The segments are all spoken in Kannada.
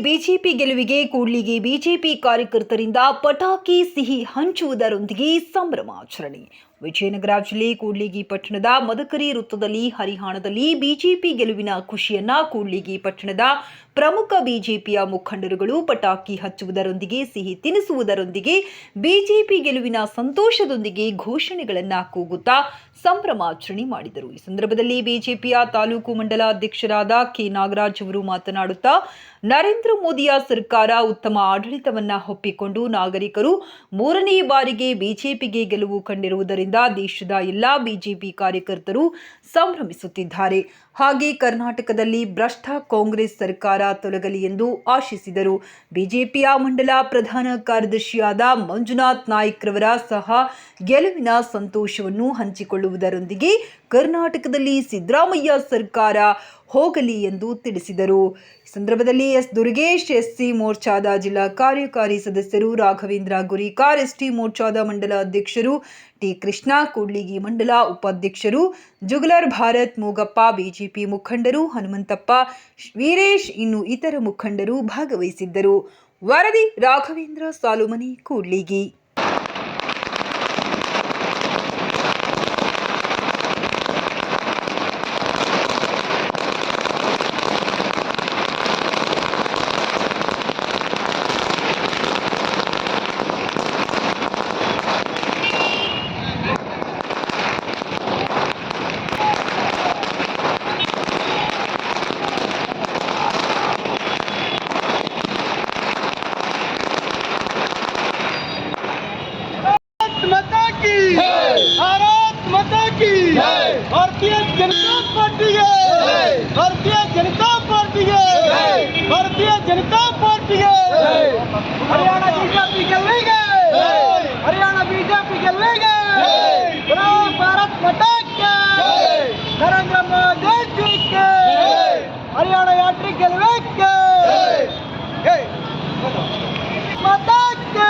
ಬಿಜೆಪಿ ಗೆಲುವಿಗೆ ಕೂಡ್ಲಿಗೆ ಬಿಜೆಪಿ ಕಾರ್ಯಕರ್ತರಿಂದ ಪಟಾಕಿ ಸಿಹಿ ಹಂಚುವುದರೊಂದಿಗೆ ಸಂಭ್ರಮಾಚರಣೆ ವಿಜಯನಗರ ಜಿಲ್ಲೆ ಕೂಡ್ಲಿಗಿ ಪಟ್ಟಣದ ಮದಕರಿ ವೃತ್ತದಲ್ಲಿ ಹರಿಹಾಣದಲ್ಲಿ ಬಿಜೆಪಿ ಗೆಲುವಿನ ಖುಷಿಯನ್ನ ಕೂಡ್ಲಿಗಿ ಪಟ್ಟಣದ ಪ್ರಮುಖ ಬಿಜೆಪಿಯ ಮುಖಂಡರುಗಳು ಪಟಾಕಿ ಹಚ್ಚುವುದರೊಂದಿಗೆ, ಸಿಹಿ ತಿನಿಸುವುದರೊಂದಿಗೆ ಬಿಜೆಪಿ ಗೆಲುವಿನ ಸಂತೋಷದೊಂದಿಗೆ ಘೋಷಣೆಗಳನ್ನ ಕೂಗುತ್ತಾ ಸಂಭ್ರಮಾಚರಣೆ ಮಾಡಿದರು. ಈ ಸಂದರ್ಭದಲ್ಲಿ ಬಿಜೆಪಿಯ ತಾಲೂಕು ಮಂಡಲ ಅಧ್ಯಕ್ಷರಾದ ಕೆ. ನಾಗರಾಜ್ ಅವರು ಮಾತನಾಡುತ್ತಾ, ನರೇಂದ್ರ ಮೋದಿಯ ಸರ್ಕಾರ ಉತ್ತಮ ಆಡಳಿತವನ್ನ ಒಪ್ಪಿಕೊಂಡು ನಾಗರಿಕರು ಮೂರನೇ ಬಾರಿಗೆ ಬಿಜೆಪಿಗೆ ಗೆಲುವು ಕಂಡಿರುವುದರಿಂದ ದೇಶದ ಎಲ್ಲಾ ಬಿಜೆಪಿ ಕಾರ್ಯಕರ್ತರು ಸಂಭ್ರಮಿಸುತ್ತಿದ್ದಾರೆ. ಹಾಗೆ ಕರ್ನಾಟಕದಲ್ಲಿ ಭ್ರಷ್ಟ ಕಾಂಗ್ರೆಸ್ ಸರ್ಕಾರ ತೊಲಗಲಿ ಎಂದು ಆಶಿಸಿದರು. ಬಿಜೆಪಿಯ ಮಂಡಲ ಪ್ರಧಾನ ಕಾರ್ಯದರ್ಶಿಯಾದ ಮಂಜುನಾಥ್ ನಾಯ್ಕ್ ರವರ ಸಹ ಗೆಲುವಿನ ಸಂತೋಷವನ್ನು ಹಂಚಿಕೊಳ್ಳುವುದರೊಂದಿಗೆ ಕರ್ನಾಟಕದಲ್ಲಿ ಸಿದ್ದರಾಮಯ್ಯ ಸರ್ಕಾರ ಹೋಗಲಿ ಎಂದು ತಿಳಿಸಿದರು. ಈ ಸಂದರ್ಭದಲ್ಲಿ ಎಸ್. ದುರ್ಗೇಶ್, ಎಸ್ಸಿ ಮೋರ್ಚಾದ ಜಿಲ್ಲಾ ಕಾರ್ಯಕಾರಿ ಸದಸ್ಯರು, ರಾಘವೇಂದ್ರ ಗುರಿಕಾರ್, ಎಸ್ಟಿ ಮೋರ್ಚಾದ ಮಂಡಲ ಅಧ್ಯಕ್ಷರು, ಟಿ. ಕೃಷ್ಣ, ಕೂಡ್ಲಿಗಿ ಮಂಡಲ ಉಪಾಧ್ಯಕ್ಷರು, ಜುಗಲರ್ ಭಾರತ್, ಮೂಗಪ್ಪ, ಬಿಜೆಪಿ ಮುಖಂಡರು, ಹನುಮಂತಪ್ಪ, ವೀರೇಶ್ ಇನ್ನು ಇತರ ಮುಖಂಡರು ಭಾಗವಹಿಸಿದ್ದರು. ವರದಿ ರಾಘವೇಂದ್ರ ಸಾಲುಮನಿ, ಕೂಡ್ಲಿಗಿ. ಗೆಲ್ಲಬೇಕು ಮತಕ್ಕೆ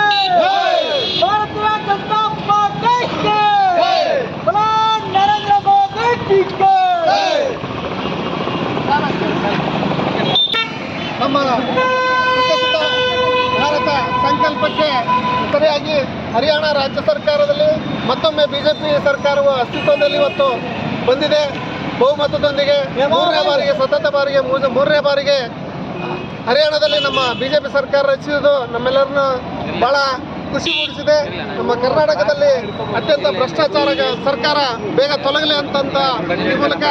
ಭಾರತೀಯ ಜನತಾ ಪಾರ್ಟಿಗೆ ನರೇಂದ್ರ ಮೋದಿಗೆ ನಮ್ಮ ವಿಕಸಿತ ಭಾರತ ಸಂಕಲ್ಪಕ್ಕೆ ಸರಿಯಾಗಿ ಹರಿಯಾಣ ರಾಜ್ಯ ಸರ್ಕಾರದಲ್ಲಿ ಮತ್ತೊಮ್ಮೆ ಬಿಜೆಪಿ ಸರ್ಕಾರವು ಅಸ್ತಿತ್ವದಲ್ಲಿ ಇವತ್ತು ಬಂದಿದೆ. ಬಹುಮತದೊಂದಿಗೆ ಮೂರನೇ ಬಾರಿಗೆ ಸತತ ಬಾರಿಗೆ ಮೂರ- ಮೂರನೇ ಬಾರಿಗೆ ಹರಿಯಾಣದಲ್ಲಿ ನಮ್ಮ ಬಿಜೆಪಿ ಸರ್ಕಾರ ರಚಿಸಿದ್ದು ನಮ್ಮೆಲ್ಲರನ್ನು ಬಹಳ ಖುಷಿ ಮೂಡಿಸಿದೆ. ನಮ್ಮ ಕರ್ನಾಟಕದಲ್ಲಿ ಅತ್ಯಂತ ಭ್ರಷ್ಟಾಚಾರ ಸರ್ಕಾರ ಬೇಗ ತೊಲಗಲಿ ಅಂತಂತ ಈ ಮೂಲಕ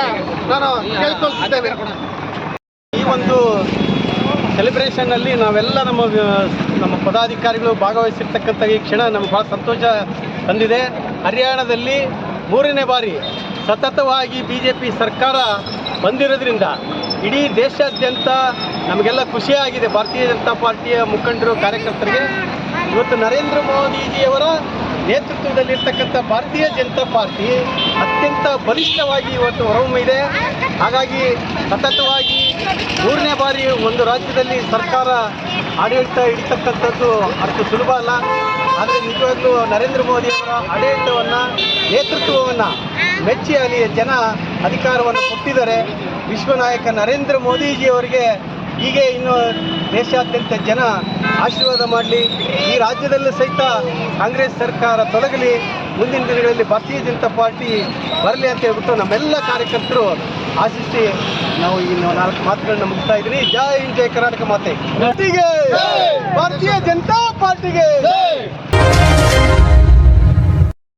ನಾನು ಕೇಳಿಕೊಳ್ತಿದ್ದೇನೆ. ಈ ಒಂದು ಸೆಲೆಬ್ರೇಷನ್ನಲ್ಲಿ ನಾವೆಲ್ಲ ನಮ್ಮ ನಮ್ಮ ಪದಾಧಿಕಾರಿಗಳು ಭಾಗವಹಿಸಿರ್ತಕ್ಕಂಥ ಈ ಕ್ಷಣ ನಮ್ಗೆ ಭಾಳ ಸಂತೋಷ ತಂದಿದೆ. ಹರಿಯಾಣದಲ್ಲಿ ಮೂರನೇ ಬಾರಿ ಸತತವಾಗಿ ಬಿ ಜೆ ಪಿ ಸರ್ಕಾರ ಬಂದಿರೋದ್ರಿಂದ ಇಡೀ ದೇಶಾದ್ಯಂತ ನಮಗೆಲ್ಲ ಖುಷಿಯಾಗಿದೆ. ಭಾರತೀಯ ಜನತಾ ಪಾರ್ಟಿಯ ಮುಖಂಡರು, ಕಾರ್ಯಕರ್ತರಿಗೆ. ಇವತ್ತು ನರೇಂದ್ರ ಮೋದಿಜಿಯವರ ನೇತೃತ್ವದಲ್ಲಿರ್ತಕ್ಕಂಥ ಭಾರತೀಯ ಜನತಾ ಪಾರ್ಟಿ ಅತ್ಯಂತ ಬಲಿಷ್ಠವಾಗಿ ಇವತ್ತು ಹೊರಹೊಮ್ಮಿದೆ ಹಾಗಾಗಿ ಸತತವಾಗಿ ಮೂರನೇ ಬಾರಿ ಒಂದು ರಾಜ್ಯದಲ್ಲಿ ಸರ್ಕಾರ ಆಡಳಿತ ಹಿಡಿತಕ್ಕಂಥದ್ದು ಅಷ್ಟು ಸುಲಭ ಅಲ್ಲ. ಆದರೆ ನಿಜವಾಗ್ಲೂ ನರೇಂದ್ರ ಮೋದಿಯವರ ಆಡಳಿತವನ್ನು ನೇತೃತ್ವವನ್ನು ಮೆಚ್ಚಿ ಅಲ್ಲಿ ಜನ ಅಧಿಕಾರವನ್ನು ಕೊಟ್ಟಿದ್ದಾರೆ. ವಿಶ್ವನಾಯಕ ನರೇಂದ್ರ ಮೋದಿಜಿಯವರಿಗೆ ಹೀಗೆ ಇನ್ನು ದೇಶಾದ್ಯಂತ ಜನ ಆಶೀರ್ವಾದ ಮಾಡಲಿ. ಈ ರಾಜ್ಯದಲ್ಲೂ ಸಹಿತ ಕಾಂಗ್ರೆಸ್ ಸರ್ಕಾರ ತೊಲಗಲಿ. ಮುಂದಿನ ದಿನಗಳಲ್ಲಿ ಭಾರತೀಯ ಜನತಾ ಪಾರ್ಟಿ ಬರಲಿ ಅಂತ ಹೇಳ್ಬಿಟ್ಟು ನಮ್ಮೆಲ್ಲ ಕಾರ್ಯಕರ್ತರು ಆಶಿಸಿ ನಾವು ಈ ನಾಲ್ಕು ಮಾತುಗಳನ್ನ ಮುಗಿಸ್ತಾ ಇದ್ದೀನಿ. ಜೈ ಹಿಂದ್, ಜೈ ಕರ್ನಾಟಕ ಮಾತೆ. ಒಟ್ಟಿಗೆ